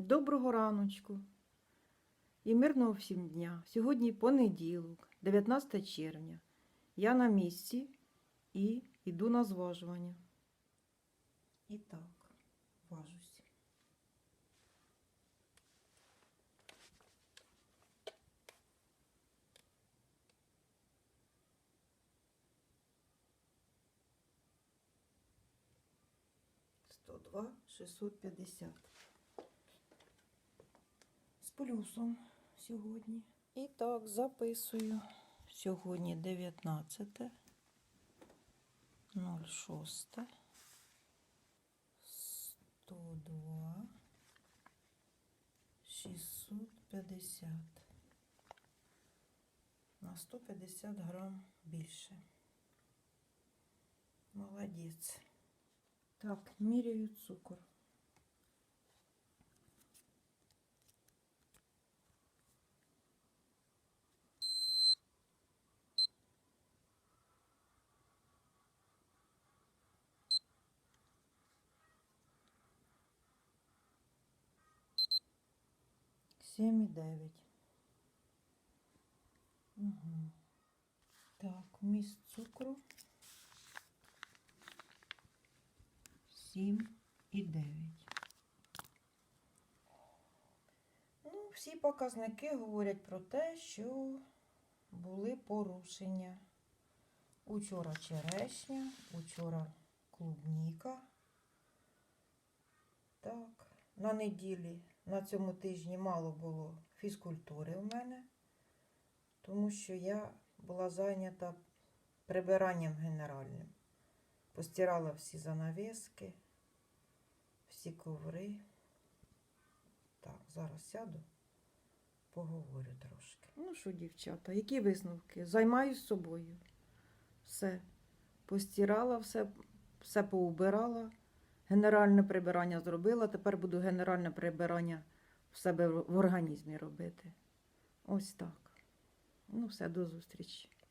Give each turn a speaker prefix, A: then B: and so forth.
A: Доброго раночку і мирного всім дня. Сьогодні понеділок, 19 червня. Я на місці і йду на зважування. І так, важусь. Сто два шістсот п'ятдесят. Плюсом сьогодні. І так, записую. Сьогодні 19. 06. 102. 650. На 150 грам більше. Молодець. Так, міряю цукор. Сім і дев'ять. Угу. Так, вміст цукру. Сім і дев'ять. Ну, всі показники говорять про те, що були порушення. Учора черешня, учора клубніка. Так, на неділі, на цьому тижні мало було фізкультури у мене, тому що я була зайнята прибиранням генеральним. Постирала всі занавески, всі коври. Так, зараз сяду, поговорю трошки. Ну що, дівчата, які висновки? Займаюсь собою. Все. Постирала, все, все поубирала. Генеральне прибирання зробила. Тепер буду генеральне прибирання в себе в організмі робити. Ось так. Ну, все, до зустрічі.